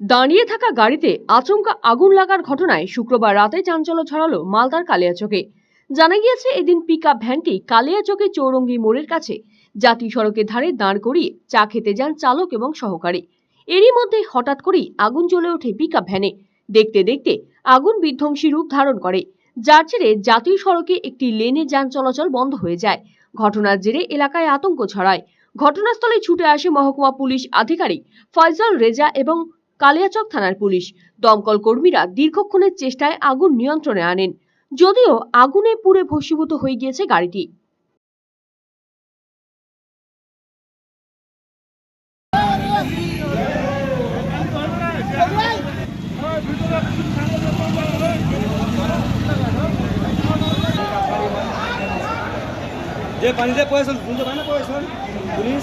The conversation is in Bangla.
দাঁড়িয়ে থাকা গাড়িতে আচমকা আগুন লাগার ঘটনায় শুক্রবার রাতে চাঞ্চল্য ছড়ালো মালদার কালিয়াচকে। জানা গিয়েছে, এদিন পিকআপ ভ্যানটি কালিয়াচকে চৌরঙ্গি মোড়ের কাছে জাতীয় সড়কের ধারে দাঁড় করিয়ে চা খেতে যান চালক এবং সহকারী। এরই মধ্যে হঠাৎ করেই আগুন জ্বলে ওঠে পিকআপ ভ্যানে। দেখতে দেখতে আগুন বিধ্বংসী রূপ ধারণ করে। যার জেরে জাতীয় সড়কে একটি লেনে যান চলাচল বন্ধ হয়ে যায়। ঘটনার জেরে এলাকায় আতঙ্ক ছড়ায়। ঘটনাস্থলে ছুটে আসে মহকুমা পুলিশ আধিকারিক ফয়জল রেজা এবং কালিয়াচক থানার পুলিশ। দমকল কর্মীরা দীর্ঘক্ষণের চেষ্টায় আগুন নিয়ন্ত্রণে আনেন। যদিও আগুনে পুড়ে ভস্মীভূত হয়ে গিয়েছে গাড়িটি। যে পানিতে পয়সা বুঝতে পারে না পুলিশ